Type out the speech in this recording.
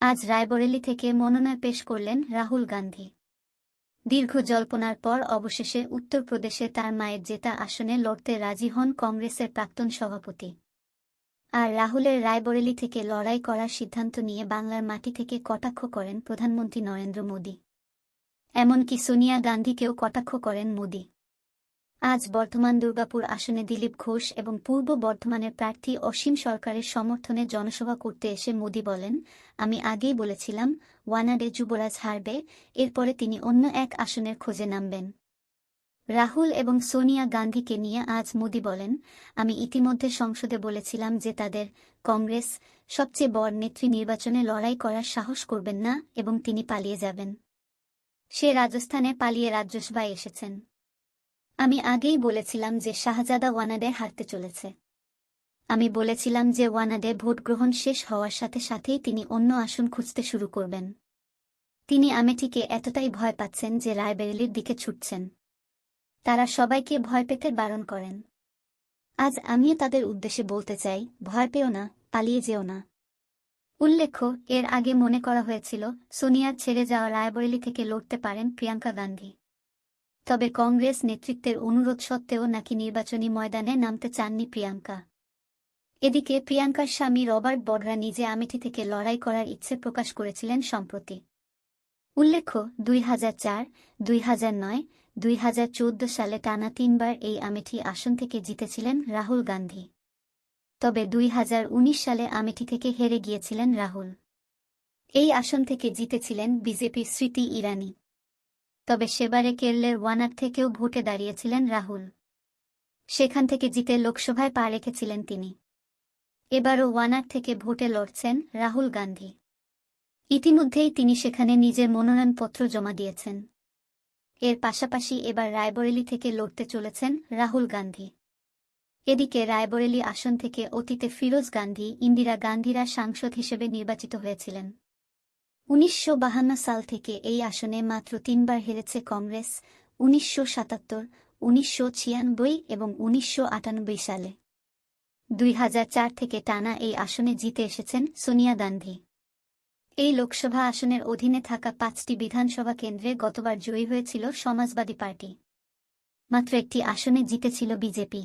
আজ রায়বরেলি থেকে মনোনয়ন পেশ করলেন রাহুল গান্ধী। দীর্ঘ জল্পনার পর অবশেষে উত্তরপ্রদেশে তার মায়ের জেতা আসনে লড়তে রাজি হন কংগ্রেসের প্রাক্তন সভাপতি। আর রাহুলের রায়বরেলি থেকে লড়াই করার সিদ্ধান্ত নিয়ে বাংলার মাটি থেকে কটাক্ষ করেন প্রধানমন্ত্রী নরেন্দ্র মোদী। এমনকি সোনিয়া গান্ধীকেও কটাক্ষ করেন মোদী। আজ বর্ধমান দুর্গাপুর আসনে দিলীপ ঘোষ এবং পূর্ব বর্ধমানের প্রার্থী অসীম সরকারের সমর্থনে জনসভা করতে এসে মোদী বলেন, আমি আগেই বলেছিলাম, ওয়ানাডে যুবরাজ হারবে, এরপরে তিনি অন্য এক আসনের খোঁজে নামবেন। রাহুল এবং সোনিয়া গান্ধীকে নিয়ে আজ মোদী বলেন, আমি ইতিমধ্যে সংসদে বলেছিলাম যে তাদের কংগ্রেস সবচেয়ে বড় নেত্রী নির্বাচনে লড়াই করার সাহস করবেন না এবং তিনি পালিয়ে যাবেন। সে রাজস্থানে পালিয়ে রাজ্যসভায় এসেছেন। আমি আগেই বলেছিলাম যে শাহজাদা ওয়ানাডে হারতে চলেছে। আমি বলেছিলাম যে ওয়ানাডে ভোট গ্রহণ শেষ হওয়ার সাথে সাথেই তিনি অন্য আসন খুঁজতে শুরু করবেন। তিনি আমেঠিকে এতটাই ভয় পাচ্ছেন যে রায়বেরেলির দিকে ছুটছেন। তারা সবাইকে ভয় পেতে বারণ করেন। আজ আমিও তাদের উদ্দেশ্যে বলতে চাই, ভয় পেও না, পালিয়ে যেও না। উল্লেখ্য, এর আগে মনে করা হয়েছিল, সোনিয়া ছেড়ে যাওয়া রায়বরেলি থেকে লড়তে পারেন প্রিয়াঙ্কা গান্ধী। তবে কংগ্রেস নেতৃত্বের অনুরোধ সত্ত্বেও নাকি নির্বাচনী ময়দানে নামতে চাননি প্রিয়াঙ্কা। এদিকে প্রিয়াঙ্কার স্বামী রবার্ট বডরা নিজে আমেঠি থেকে লড়াই করার ইচ্ছে প্রকাশ করেছিলেন সম্প্রতি। উল্লেখ্য, দুই হাজার চার, দুই হাজার নয়, দুই হাজার চৌদ্দ সালে টানা তিনবার এই আমেঠি আসন থেকে জিতেছিলেন রাহুল গান্ধী। তবে দুই হাজার উনিশ সালে আমেঠি থেকে হেরে গিয়েছিলেন রাহুল। এই আসন থেকে জিতেছিলেন বিজেপির স্মৃতি ইরানি। তবে সেবারে কেরলের ওয়ানার থেকেও ভোটে দাঁড়িয়েছিলেন রাহুল। সেখান থেকে জিতে লোকসভায় পা রেখেছিলেন তিনি। এবারও ওয়ানার থেকে ভোটে লড়ছেন রাহুল গান্ধী। ইতিমধ্যেই তিনি সেখানে নিজের মনোনয়নপত্র জমা দিয়েছেন। এর পাশাপাশি এবার রায়বরেলি থেকে লড়তে চলেছেন রাহুল গান্ধী। এদিকে রায়বরেলি আসন থেকে অতীতে ফিরোজ গান্ধী, ইন্দিরা গান্ধীরা সাংসদ হিসেবে নির্বাচিত হয়েছিলেন। উনিশশো সাল থেকে এই আসনে মাত্র তিনবার হেরেছে কংগ্রেস, উনিশশো সাতাত্তর, উনিশশো ছিয়ানব্বই এবং উনিশশো আটানব্বই সালে। দুই হাজার চার থেকে টানা এই আসনে জিতে এসেছেন সোনিয়া গান্ধী। এই লোকসভা আসনের অধীনে থাকা পাঁচটি বিধানসভা কেন্দ্রে গতবার জয়ী হয়েছিল সমাজবাদী পার্টি। মাত্র একটি আসনে জিতেছিল বিজেপি।